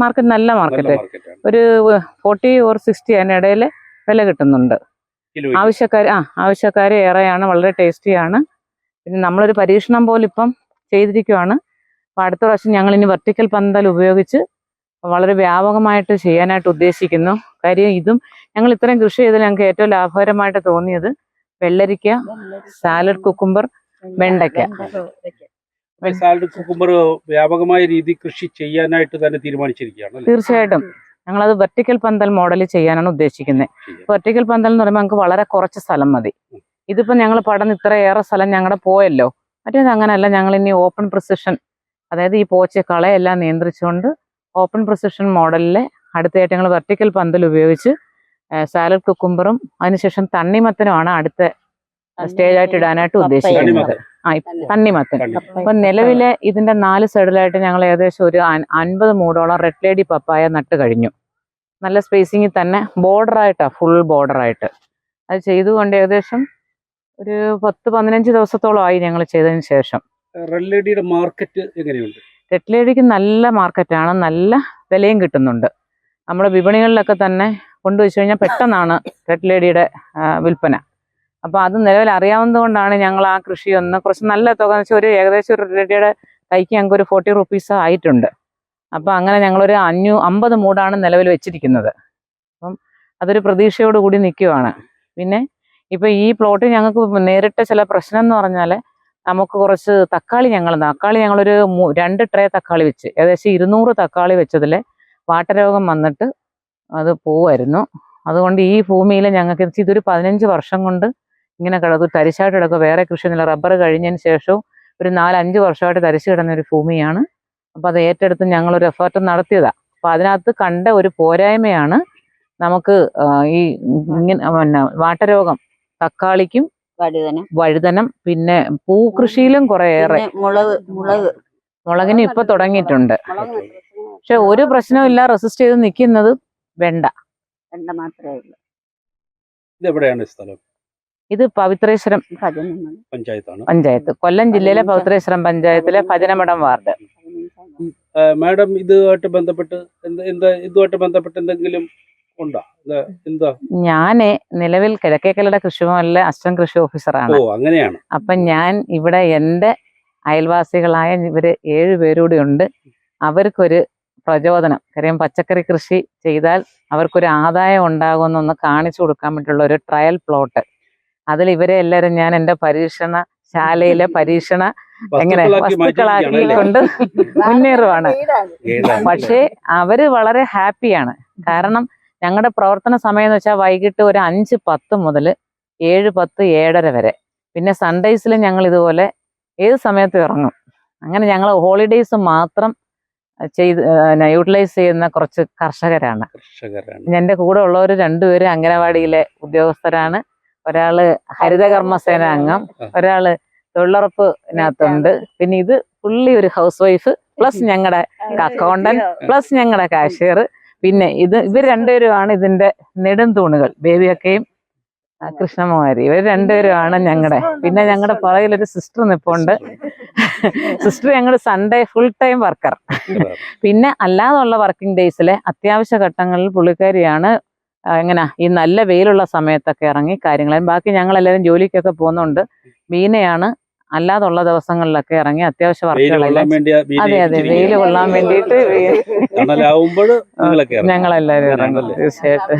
Speaker 3: മാർക്കറ്റ്
Speaker 1: നല്ല മാർക്കറ്റ് ഒരു ഫോർട്ടി ഓർ സിക്സ്റ്റി അതിനിടയിൽ വില കിട്ടുന്നുണ്ട്. ആവശ്യക്കാർ ആ ആവശ്യക്കാർ ഏറെയാണ് വളരെ ടേസ്റ്റിയാണ് പിന്നെ നമ്മളൊരു പരീക്ഷണം പോലെ ഇപ്പം ചെയ്തിരിക്കുവാണ്. അപ്പോൾ അടുത്ത പ്രാവശ്യം ഞങ്ങൾ ഇനി വെർട്ടിക്കൽ പന്തൽ ഉപയോഗിച്ച് വളരെ വ്യാപകമായിട്ട് ചെയ്യാനായിട്ട് ഉദ്ദേശിക്കുന്നു. കാര്യം ഇതും ഞങ്ങൾ ഇത്രയും കൃഷി ചെയ്തതിൽ ഞങ്ങൾക്ക് ഏറ്റവും ലാഭകരമായിട്ട് തോന്നിയത് വെള്ളരിക്ക സാലഡ് കുക്കുംബർ വെണ്ടയ്ക്ക.
Speaker 3: സാലഡ് കുക്കുംബർ വ്യാപകമായ രീതി കൃഷി ചെയ്യാനായിട്ട് തന്നെ തീരുമാനിച്ചിരിക്കുകയാണ്
Speaker 1: തീർച്ചയായിട്ടും. ഞങ്ങളത് വെർട്ടിക്കൽ പന്തൽ മോഡൽ ചെയ്യാനാണ് ഉദ്ദേശിക്കുന്നത്. വെർട്ടിക്കൽ പന്തൽ എന്ന് പറയുമ്പോൾ നമുക്ക് വളരെ കുറച്ച് സ്ഥലം മതി. ഇതിപ്പോ ഞങ്ങൾ പടന്ന് ഇത്രയേറെ സ്ഥലം ഞങ്ങളുടെ പോയല്ലോ. മറ്റേത് അങ്ങനെയല്ല ഞങ്ങൾ ഇനി ഓപ്പൺ പ്രിസിഷൻ അതായത് ഈ പോച്ച കളയെല്ലാം നിയന്ത്രിച്ചുകൊണ്ട് ഓപ്പൺ പ്രൊസഷൻ മോഡലിലെ അടുത്തതായിട്ട് ഞങ്ങൾ വെർട്ടിക്കൽ പന്തൽ ഉപയോഗിച്ച് സാലഡ് കുക്കുംബറും അതിനുശേഷം തണ്ണിമത്തനുമാണ് അടുത്ത സ്റ്റേജ് ആയിട്ട് ഇടാനായിട്ട് ഉദ്ദേശിക്കുന്നത്.
Speaker 3: തണ്ണിമത്തൻ.
Speaker 1: ആ തണ്ണിമത്തൻ. അപ്പൊ നിലവിലെ ഇതിന്റെ നാല് സൈഡിലായിട്ട് ഞങ്ങൾ ഏകദേശം ഒരു അൻ- അൻപത് മൂടോളം റെഡ് ലേഡി പപ്പായ നട്ട് കഴിഞ്ഞു. നല്ല സ്പേസിങ്ങിൽ തന്നെ ബോർഡർ ആയിട്ടാ ഫുൾ ബോർഡർ ആയിട്ട് അത് ചെയ്തുകൊണ്ട് ഏകദേശം ഒരു പത്ത് പതിനഞ്ച് ദിവസത്തോളം ആയി ഞങ്ങൾ ചെയ്തതിന് ശേഷം.
Speaker 3: റെഡ് ലേഡിയുടെ മാർക്കറ്റ് എങ്ങനെയുണ്ട്?
Speaker 1: റെഡ് നല്ല മാർക്കറ്റാണ് നല്ല വിലയും കിട്ടുന്നുണ്ട്. നമ്മുടെ വിപണികളിലൊക്കെ തന്നെ കൊണ്ടുവച്ചു കഴിഞ്ഞാൽ പെട്ടെന്നാണ് റെഡ് ലേഡിയുടെ വിൽപ്പന. അപ്പോൾ അത് നിലവിൽ അറിയാവുന്നത് കൊണ്ടാണ് ഞങ്ങൾ ആ കൃഷി ഒന്ന് കുറച്ച് നല്ല തുക എന്ന് വെച്ചാൽ ഒരു ഏകദേശം ഒരു റെഡ് ലേഡിയുടെ കൈക്ക് ഞങ്ങൾക്ക് ഒരു ഫോർട്ടി റുപ്പീസ് ആയിട്ടുണ്ട്. അപ്പോൾ അങ്ങനെ ഞങ്ങളൊരു അഞ്ഞൂ അമ്പത് മൂടാണ് നിലവിൽ വെച്ചിരിക്കുന്നത്. അപ്പം അതൊരു പ്രതീക്ഷയോടുകൂടി നിൽക്കുവാണ് പിന്നെ ഇപ്പോൾ ഈ പ്ലോട്ട് ഞങ്ങൾക്ക് നേരിട്ട ചില പ്രശ്നം എന്ന് പറഞ്ഞാൽ നമുക്ക് കുറച്ച് തക്കാളി ഞങ്ങൾ തക്കാളി ഞങ്ങളൊരു രണ്ട് ട്രേ തക്കാളി വെച്ച് ഏകദേശം ഇരുന്നൂറ് തക്കാളി വെച്ചതിൽ വാട്ടരോഗം വന്നിട്ട് അത് പോവായിരുന്നു. അതുകൊണ്ട് ഈ ഭൂമിയിൽ ഞങ്ങൾക്ക് ഇത് ഇതൊരു പതിനഞ്ച് വർഷം കൊണ്ട് ഇങ്ങനെ കിടക്കും തരിശായിട്ട് കിടക്കും വേറെ കൃഷിയൊന്നുമില്ല. റബ്ബർ കഴിഞ്ഞതിന് ശേഷവും ഒരു നാലഞ്ച് വർഷമായിട്ട് തരിശ് കിടന്ന ഒരു ഭൂമിയാണ്. അപ്പം അത് ഏറ്റെടുത്ത് ഞങ്ങളൊരു എഫേർട്ട് നടത്തിയതാണ് അപ്പം അതിനകത്ത് കണ്ട ഒരു പോരായ്മയാണ് നമുക്ക് ഈ ഇങ്ങനെ പിന്നെ വാട്ടരോഗം തക്കാളിക്കും
Speaker 5: വഴുതനം.
Speaker 1: പിന്നെ പൂകൃഷിയിലും കുറേയേറെ.
Speaker 5: മുളക് മുളക്.
Speaker 1: മുളകിന് ഇപ്പൊ തുടങ്ങിയിട്ടുണ്ട്. പക്ഷെ ഒരു പ്രശ്നവും ഇല്ല റെസിസ്റ്റ് ചെയ്ത് നിൽക്കുന്നത് വെണ്ട.
Speaker 5: വെണ്ട മാത്രമേ ഉള്ളൂ.
Speaker 3: ഇത് എവിടെയാണ് സ്ഥലം?
Speaker 1: ഇത് പവിത്രേശ്വരം
Speaker 3: പഞ്ചായത്താണ്.
Speaker 1: പഞ്ചായത്ത്. കൊല്ലം ജില്ലയിലെ പവിത്രേശ്വരം പഞ്ചായത്തിലെ ഭജനമഠം വാർഡ്.
Speaker 3: മാഡം ഇതുമായിട്ട് ബന്ധപ്പെട്ട് എന്താ ഇതുമായിട്ട് ബന്ധപ്പെട്ട് എന്തെങ്കിലും
Speaker 1: ഞാൻ നിലവിൽ കിഴക്കേക്കലയുടെ കൃഷിഭവനിലെ അസിസ്റ്റന്റ് കൃഷി ഓഫീസറാണ്.
Speaker 3: ഓ അങ്ങനെയാണ്.
Speaker 1: അപ്പൊ ഞാൻ ഇവിടെ എന്റെ അയൽവാസികളായ ഇവർ ഏഴ് പേരൂടെ ഉണ്ട്. അവർക്കൊരു പ്രചോദനം. കാര്യം പച്ചക്കറി കൃഷി ചെയ്താൽ അവർക്കൊരു ആദായം ഉണ്ടാകുമെന്നൊന്ന് കാണിച്ചു കൊടുക്കാൻ വേണ്ടിയുള്ള ഒരു ട്രയൽ പ്ലോട്ട്. അതിൽ ഇവരെ എല്ലാവരും ഞാൻ എന്റെ പരീക്ഷണ ശാലയിലെ പരീക്ഷണ എങ്ങനെ വസ്തുക്കളാക്കിക്കൊണ്ട് മുന്നേറുവാണ്? പക്ഷേ അവർ വളരെ ഹാപ്പിയാണ്. കാരണം ഞങ്ങളുടെ പ്രവർത്തന സമയം എന്ന് വെച്ചാൽ വൈകിട്ട് ഒരു അഞ്ച് പത്ത് മുതൽ ഏഴ് പത്ത് ഏഴര വരെ. പിന്നെ സൺഡേസിൽ ഞങ്ങൾ ഇതുപോലെ ഏത് സമയത്തും ഇറങ്ങും. അങ്ങനെ ഞങ്ങൾ ഹോളിഡേയ്സ് മാത്രം ചെയ്ത് യൂട്ടിലൈസ് ചെയ്യുന്ന കുറച്ച് കർഷകരാണ്.
Speaker 3: കർഷകരാണ്.
Speaker 1: എന്റെ കൂടെ ഉള്ളവർ രണ്ടുപേരും അംഗനവാടിയിലെ ഉദ്യോഗസ്ഥരാണ്. ഒരാൾ ഹരിതകർമ്മസേന അംഗം ഒരാൾ തൊഴിലുറപ്പിനകത്തുണ്ട് പിന്നെ ഇത് പുള്ളി ഒരു ഹൗസ് വൈഫ് പ്ലസ് ഞങ്ങളുടെ അക്കൗണ്ടന്റ് പ്ലസ് ഞങ്ങളുടെ കാഷ്യർ പിന്നെ ഇത് ഇവർ രണ്ടുപേരുമാണ് ഇതിന്റെ നെടും തൂണുകൾ. ബേബിയൊക്കെയും കൃഷ്ണമാരി കൃഷ്ണകുമാരി ഇവർ രണ്ടുപേരുമാണ് ഞങ്ങളുടെ പിന്നെ ഞങ്ങളുടെ പുറകിൽ ഒരു സിസ്റ്റർ നിപ്പുണ്ട്. സിസ്റ്റർ ഞങ്ങൾ സൺഡേ ഫുൾ ടൈം വർക്കർ പിന്നെ അല്ലാതുള്ള വർക്കിംഗ് ഡേയ്സിലെ അത്യാവശ്യ ഘട്ടങ്ങളിൽ പുള്ളിക്കാരിയാണ് എങ്ങനെയാ എങ്ങനെ ഈ നല്ല വെയിലുള്ള സമയത്തൊക്കെ ഇറങ്ങി കാര്യങ്ങൾ ബാക്കി ഞങ്ങളെല്ലാവരും ജോലിക്കൊക്കെ പോകുന്നുണ്ട്. ബീനയാണ് അല്ലാതുള്ള ദിവസങ്ങളിലൊക്കെ ഇറങ്ങി അത്യാവശ്യ വർക്കുകളെല്ലാം അതെ അതെ വെയിൽ കൊള്ളാൻ വേണ്ടിയിട്ട്
Speaker 3: ഞങ്ങളെല്ലാരും ഇറങ്ങും.
Speaker 1: തീർച്ചയായിട്ടും.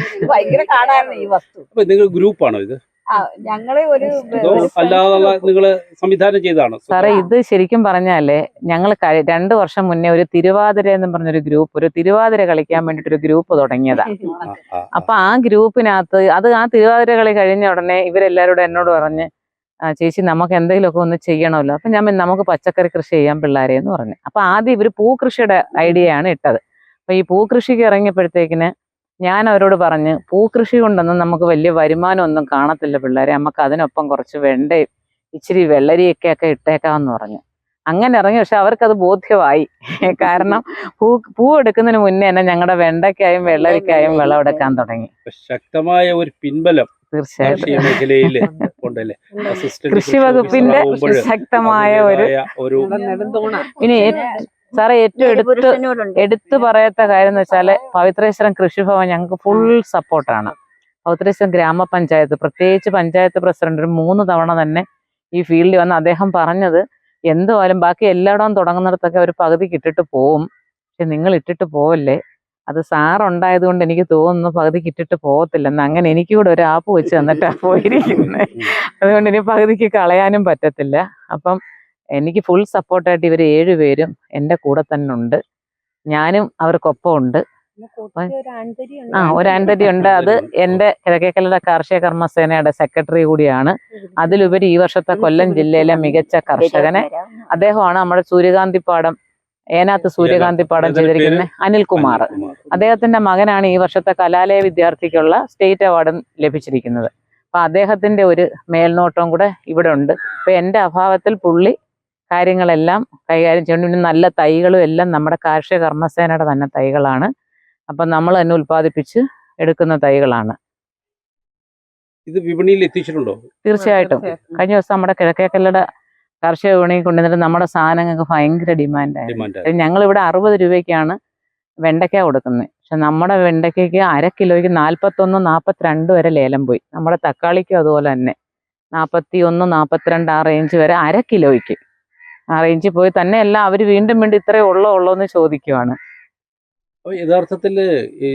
Speaker 3: ഗ്രൂപ്പാണോ ഇത്?
Speaker 5: ആ, ഞങ്ങൾ ഒരു
Speaker 3: അതോ അല്ലാതെ നിങ്ങൾ സംവിധാനം ചെയ്താണ്
Speaker 1: സാറേ ഇത് ശരിക്കും പറഞ്ഞാലേ ഞങ്ങൾ രണ്ടു വർഷം മുന്നേ ഒരു തിരുവാതിര എന്ന് പറഞ്ഞൊരു ഗ്രൂപ്പ് ഒരു തിരുവാതിര കളിക്കാൻ വേണ്ടിട്ട് ഒരു ഗ്രൂപ്പ് തുടങ്ങിയതാ. അപ്പൊ ആ ഗ്രൂപ്പിനകത്ത് അത് ആ തിരുവാതിര കളി കഴിഞ്ഞ ഉടനെ ഇവരെല്ലാരോടും കൂടെ എന്നോട് പറഞ്ഞ് "ആ, ചേച്ചി നമുക്ക് എന്തെങ്കിലുമൊക്കെ ഒന്ന് ചെയ്യണമല്ലോ. അപ്പൊ ഞാൻ നമുക്ക് പച്ചക്കറി കൃഷി ചെയ്യാൻ പിള്ളേരെ എന്ന് പറഞ്ഞു. അപ്പൊ ആദ്യം ഇവർ പൂക്കൃഷിയുടെ ഐഡിയയാണ് ഇട്ടത്. അപ്പൊ ഈ പൂക്കൃഷിക്ക് ഇറങ്ങിയപ്പോഴത്തേക്കിന് ഞാൻ അവരോട് പറഞ്ഞ് പൂക്കൃഷി കൊണ്ടൊന്നും നമുക്ക് വലിയ വരുമാനം ഒന്നും കാണത്തില്ല പിള്ളേരെ. നമുക്ക് അതിനൊപ്പം കുറച്ച് വെണ്ടയും ഇച്ചിരി വെള്ളരിയൊക്കെ ഒക്കെ ഇട്ടേക്കാമെന്ന് പറഞ്ഞു. അങ്ങനെ ഇറങ്ങി. പക്ഷെ അവർക്കത് ബോധ്യമായി. കാരണം പൂ പൂ എടുക്കുന്നതിന് മുന്നേ തന്നെ ഞങ്ങളുടെ വെണ്ടയ്ക്കായും വെള്ളരിക്കായും വിളവെടുക്കാൻ തുടങ്ങി.
Speaker 3: ശക്തമായ ഒരു പിൻബലം
Speaker 1: തീർച്ചയായിട്ടും. കൃഷി വകുപ്പിന്റെ ശക്തമായ ഒരു ഇനി സാറേ ഏറ്റവും എടുത്ത് എടുത്തു പറയാത്ത കാര്യം എന്ന് വെച്ചാൽ പവിത്രേശ്വരം കൃഷിഭവൻ ഞങ്ങൾക്ക് ഫുൾ സപ്പോർട്ടാണ് പവിത്രേശ്വരം ഗ്രാമപഞ്ചായത്ത് പ്രത്യേകിച്ച് പഞ്ചായത്ത് പ്രസിഡന്റ് ഒരു മൂന്ന് തവണ തന്നെ ഈ ഫീൽഡിൽ വന്ന് അദ്ദേഹം പറഞ്ഞത് എന്തുവായാലും ബാക്കി എല്ലായിടവും തുടങ്ങുന്നിടത്തൊക്കെ ഒരു പകുതിക്ക് ഇട്ടിട്ട് പോവും. പക്ഷെ നിങ്ങൾ ഇട്ടിട്ട് പോവല്ലേ? അത് സാറുണ്ടായത് കൊണ്ട് എനിക്ക് തോന്നുന്നു പകുതിക്ക് ഇട്ടിട്ട് പോകത്തില്ലെന്ന്. അങ്ങനെ എനിക്ക് കൂടെ ഒരു ആപ്പ് വെച്ച് തന്നിട്ടാ [laughs] പോയിരിക്കുന്നത് അതുകൊണ്ട് ഇനി പകുതിക്ക് കളയാനും പറ്റത്തില്ല. അപ്പം എനിക്ക് ഫുൾ സപ്പോർട്ടായിട്ട് ഇവർ ഏഴുപേരും എന്റെ കൂടെ തന്നെ ഉണ്ട്. ഞാനും അവർക്കൊപ്പം ഉണ്ട്. ആ ഒരു ആൻതരി ഉണ്ട്. അത് എന്റെ കിഴക്കേക്കല്ലട കാർഷിക കർമ്മസേനയുടെ സെക്രട്ടറി കൂടിയാണ്. അതിലുപരി ഈ വർഷത്തെ കൊല്ലം ജില്ലയിലെ മികച്ച കർഷകനെ അദ്ദേഹമാണ് നമ്മുടെ സൂര്യകാന്തി പാടം ഏനാത്ത് സൂര്യകാന്തി
Speaker 3: പാഠം
Speaker 1: ചെയ്തിരിക്കുന്ന അനിൽകുമാർ. അദ്ദേഹത്തിന്റെ മകനാണ് ഈ വർഷത്തെ കലാലയ വിദ്യാർത്ഥിക്കുള്ള സ്റ്റേറ്റ് അവാർഡും ലഭിച്ചിരിക്കുന്നത്. അപ്പൊ അദ്ദേഹത്തിന്റെ ഒരു മേൽനോട്ടവും കൂടെ ഇവിടെ ഉണ്ട്. അപ്പൊ എന്റെ അഭാവത്തിൽ പുള്ളി കാര്യങ്ങളെല്ലാം കൈകാര്യം ചെയ്യുന്നു. പിന്നെ നല്ല തൈകളും എല്ലാം നമ്മുടെ കാർഷിക കർമ്മസേനയുടെ തന്നെ തൈകളാണ്. അപ്പൊ നമ്മൾ തന്നെ ഉൽപ്പാദിപ്പിച്ച് എടുക്കുന്ന തൈകളാണ്.
Speaker 3: ഇത് വിപണിയിൽ എത്തിച്ചിട്ടുണ്ടോ?
Speaker 1: തീർച്ചയായിട്ടും. കഴിഞ്ഞ ദിവസം നമ്മുടെ കിഴക്കേക്കല്ലട കാർഷിക വിപണിയിൽ കൊണ്ടുവന്നിട്ട് നമ്മുടെ സാധനങ്ങൾക്ക് ഭയങ്കര ഡിമാൻഡായിരുന്നു ഇവിടെ അറുപത് രൂപയ്ക്കാണ് വെണ്ടയ്ക്ക കൊടുക്കുന്നത്. പക്ഷെ നമ്മുടെ വെണ്ടയ്ക്കയ്ക്ക് അര കിലോയ്ക്ക് നാൽപ്പത്തൊന്ന് നാൽപ്പത്തിരണ്ട് വരെ ലേലം പോയി. നമ്മുടെ തക്കാളിക്കും അതുപോലെ തന്നെ. നാൽപ്പത്തി ഒന്ന് നാൽപ്പത്തിരണ്ട് ആ റേഞ്ച് വരെ അര കിലോയ്ക്ക്. ആ റേഞ്ചിൽ പോയി. തന്നെയല്ല അവർ വീണ്ടും വീണ്ടും ഇത്രയേ ഉള്ളോ ഉള്ളോ എന്ന് ചോദിക്കുവാണ്.
Speaker 3: അപ്പൊ യഥാർത്ഥത്തിൽ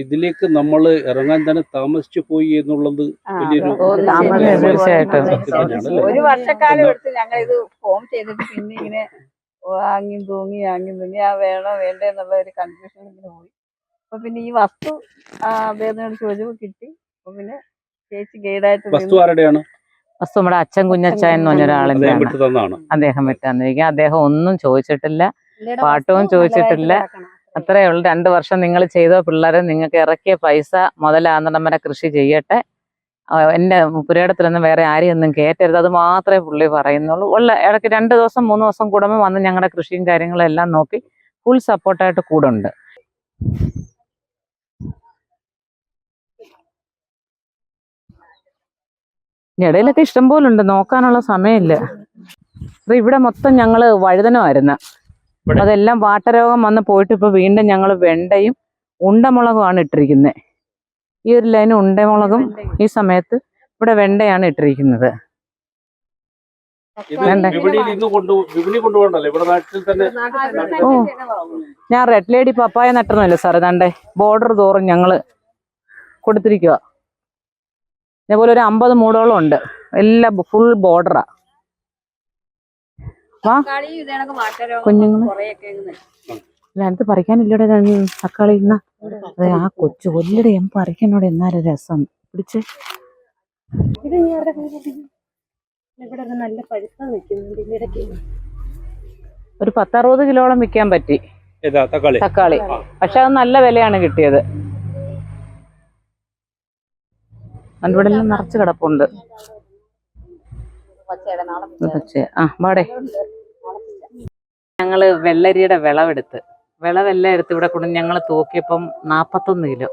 Speaker 3: ഇതിലേക്ക് നമ്മൾ ഇറങ്ങാൻ തന്നെ താമസിച്ചു പോയി എന്നുള്ളത് വലിയൊരു?
Speaker 5: ഒരു വർഷക്കാലം എടുത്ത് ഞങ്ങൾ ഇത് ഫോം ചെയ്തിട്ട് പിന്നെ ഇങ്ങനെ വാങ്ങി തൂങ്ങി വാങ്ങി തൂങ്ങി ആ വേണോ വേണ്ടേ എന്നുള്ള ഒരു കൺഫ്യൂഷൻ ഇങ്ങനെ പോയി. അപ്പൊ പിന്നെ ഈ വസ്തു അദ്ദേഹത്തിനോട് ചോദിച്ചപ്പോൾ കിട്ടി. അപ്പൊ പിന്നെ ചേച്ചി ഗൈഡായിട്ട്
Speaker 3: വസ്തു ആരുടെയാണ്?
Speaker 1: വസ്തു നമ്മുടെ അച്ഛൻ കുഞ്ഞച്ച എന്ന് പറഞ്ഞ
Speaker 3: അദ്ദേഹം
Speaker 1: ഒരാളിന്റെയാണ്
Speaker 3: വിട്ടു തന്നാണ്
Speaker 1: അദ്ദേഹം വിട്ടു തന്നിരിക്കുക അദ്ദേഹം ഒന്നും ചോദിച്ചിട്ടില്ല. പാട്ടവും ചോദിച്ചിട്ടില്ല. അത്രേ ഉള്ളൂ. രണ്ട് വർഷം നിങ്ങൾ ചെയ്ത പിള്ളേരെ നിങ്ങൾക്ക് ഇറക്കിയ പൈസ മുതലാകുന്നിടം വരെ കൃഷി ചെയ്യട്ടെ. എന്റെ പുരയിടത്തിലൊന്നും വേറെ ആരെയും ഒന്നും കയറ്റരുത്. അത് മാത്രമേ പുള്ളി പറയുന്നുള്ളൂ. ഉള്ള ഇടയ്ക്ക് രണ്ട് ദിവസം മൂന്ന് ദിവസം കൂടുമ്പോൾ വന്ന് ഞങ്ങളുടെ കൃഷിയും കാര്യങ്ങളും എല്ലാം നോക്കി ഫുൾ സപ്പോർട്ടായിട്ട് കൂടുണ്ട്. ഇടയിലൊക്കെ ഇഷ്ടം പോലെ ഉണ്ട്. നോക്കാനുള്ള സമയമില്ല. അപ്പൊ ഇവിടെ മൊത്തം ഞങ്ങൾ വഴുതനമായിരുന്നു? അതെല്ലാം വാട്ടരോഗം വന്ന് പോയിട്ട് ഇപ്പൊ വീണ്ടും ഞങ്ങൾ വെണ്ടയും ഉണ്ടമുളകുമാണ് ഇട്ടിരിക്കുന്നത് ഈ ഒരു ലൈൻ ഉണ്ടമുളകും ഈ സമയത്ത് ഇവിടെ വെണ്ടയാണ് ഇട്ടിരിക്കുന്നത്. ഓ ഞാൻ റെഡ് ലേഡി പപ്പായ നട്ടണല്ലോ സാറേ. തണ്ടേ ബോർഡർ തോറും ഞങ്ങൾ കൊടുത്തിരിക്കുക ഇതേപോലെ ഒരു അമ്പത് മൂടോളം ഉണ്ട്. എല്ലാം ഫുൾ ബോർഡറാ കുഞ്ഞുങ്ങൾ. അതിനകത്ത് പറിക്കാനില്ലടെ തക്കാളി ഇന്ന. അതെ ആ കൊച്ചു കൊല്ലടെ ഞാൻ പറിക്കണോടെ എന്നാലും രസം. പിടിച്ച്.
Speaker 2: ഇവിടെ ഒരു നല്ല പഴുത്ത നിൽക്കുന്നുണ്ട് ഇതിനിടയ്ക്ക്
Speaker 1: ഒരു പത്തറുപത് കിലോളം വിൽക്കാൻ പറ്റി.
Speaker 3: തക്കാളി?
Speaker 1: തക്കാളി. പക്ഷെ അത് നല്ല വിലയാണ് കിട്ടിയത്. അവിടെ ഇവിടെ നിറച്ച് കിടപ്പുണ്ട്. ആ വാടേ. ഞങ്ങൾ വെള്ളരിയുടെ വിളവെടുത്ത്. വിളവെല്ലാം എടുത്ത് ഇവിടെ കൊണ്ട് ഞങ്ങൾ തൂക്കിയപ്പം നാപ്പത്തൊന്ന് കിലോ.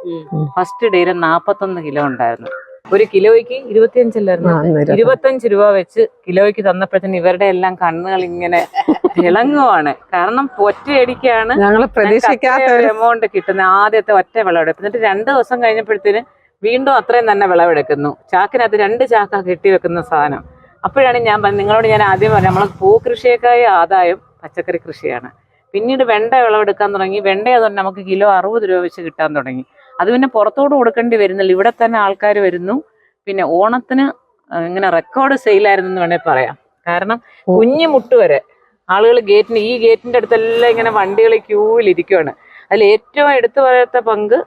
Speaker 1: ഫസ്റ്റ് ഡേയിൽ നാപ്പത്തൊന്ന് കിലോ ഉണ്ടായിരുന്നു. ഒരു കിലോയ്ക്ക് ഇരുപത്തിയഞ്ചല്ലായിരുന്നു ഇരുപത്തഞ്ച് രൂപ വെച്ച് കിലോയ്ക്ക് തന്നപ്പോഴത്തേന് ഇവരുടെ എല്ലാം കണ്ണുകൾ ഇങ്ങനെ തിളങ്ങുവാണ്. കാരണം ഒറ്റയടിക്കാണ്
Speaker 4: ഞങ്ങൾ പ്രതീക്ഷിക്കാത്ത ഒരു
Speaker 1: എമൗണ്ട് കിട്ടുന്ന ആദ്യത്തെ ഒറ്റ വിളവെടുപ്പ്. എന്നിട്ട് രണ്ട് ദിവസം കഴിഞ്ഞപ്പോഴത്തേന് വീണ്ടും അത്രയും തന്നെ വിളവെടുക്കുന്നു. ചാക്കിനകത്ത് രണ്ട് ചാക്ക കെട്ടി വെക്കുന്ന സാധനം. അപ്പോഴാണ് ഞാൻ നിങ്ങളോട് ഞാൻ ആദ്യം പറഞ്ഞത് നമ്മൾ പൂക്കൃഷിയേക്കായ ആദായം പച്ചക്കറി കൃഷിയാണ്. പിന്നീട് വെണ്ട വിളവെടുക്കാൻ തുടങ്ങി. വെണ്ട അതുകൊണ്ട് നമുക്ക് കിലോ അറുപത് രൂപ വെച്ച് കിട്ടാൻ തുടങ്ങി. അത് പിന്നെ പുറത്തോട്ട് കൊടുക്കേണ്ടി വരുന്നില്ല. ഇവിടെ തന്നെ ആൾക്കാർ വരുന്നു. പിന്നെ ഓണത്തിന് ഇങ്ങനെ റെക്കോർഡ് സെയിലായിരുന്നു എന്ന് വേണേൽ പറയാം. കാരണം കുഞ്ഞു മുട്ട് വരെ ആളുകൾ ഗേറ്റിന് ഈ ഗേറ്റിന്റെ അടുത്തെല്ലാം ഇങ്ങനെ വണ്ടികൾ ക്യൂവിൽ ഇരിക്കുവാണ്. അതിൽ ഏറ്റവും എടുത്തു പറയാത്ത പങ്ക്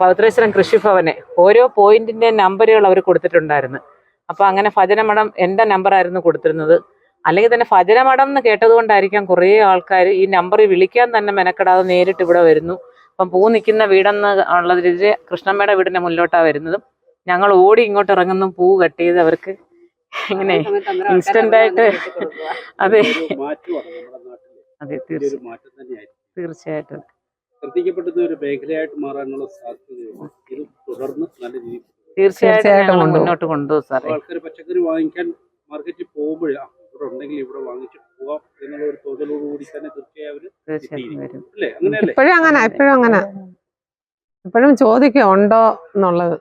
Speaker 1: പവിത്രേശ്വരം കൃഷിഭവനെ ഓരോ പോയിന്റിന്റെ നമ്പറുകൾ അവർ കൊടുത്തിട്ടുണ്ടായിരുന്നു. അപ്പൊ അങ്ങനെ ഭജനമഠം എന്റെ നമ്പറായിരുന്നു കൊടുത്തിരുന്നത്. അല്ലെങ്കിൽ തന്നെ ഭജനമടം എന്ന് കേട്ടത് കൊണ്ടായിരിക്കാം കുറേ ആൾക്കാർ ഈ നമ്പറിൽ വിളിക്കാൻ തന്നെ മെനക്കെടാതെ നേരിട്ട് ഇവിടെ വരുന്നു. അപ്പം പൂ നിൽക്കുന്ന വീടെന്ന് ഉള്ളത് രീതിയിൽ കൃഷ്ണമ്മയുടെ വീടിന്റെ മുന്നിലോട്ടാണ് വരുന്നതും. ഞങ്ങൾ ഓടി ഇങ്ങോട്ട് ഇറങ്ങുന്നു പൂ കട്ട് ചെയ്ത് അവർക്ക് ഇങ്ങനെ ഇൻസ്റ്റന്റ് ആയിട്ട് അതെ.
Speaker 3: നമ്മുടെ നാട്ടിൽ
Speaker 1: അതെ തീർച്ചയായിട്ടും.
Speaker 3: ശ്രദ്ധിക്കപ്പെടുന്ന ഒരു മേഖലയായിട്ട് മാറാനുള്ള സാധ്യതയുണ്ട്. ഇത് തുടർന്ന് നല്ല രീതിയിൽ
Speaker 1: തീർച്ചയായിട്ടും. മുന്നോട്ട് കൊണ്ടുപോകും സാറേ.
Speaker 3: ആൾക്കാർ പച്ചക്കറി വാങ്ങിക്കാൻ മാർക്കറ്റിൽ പോകുമ്പോഴേ ആ, ഇവിടെ ഉണ്ടെങ്കിൽ ഇവിടെ വാങ്ങിച്ചിട്ട് പോവാം എന്നുള്ള ഒരു തോന്നലോട് കൂടി തന്നെ തീർച്ചയായും അവർ
Speaker 1: തീർച്ചയായിട്ടും
Speaker 4: ഇപ്പോഴും അങ്ങനെ ഇപ്പോഴും അങ്ങനെ. ഇപ്പോഴും ചോദിക്കുക ഉണ്ടോ എന്നുള്ളത്.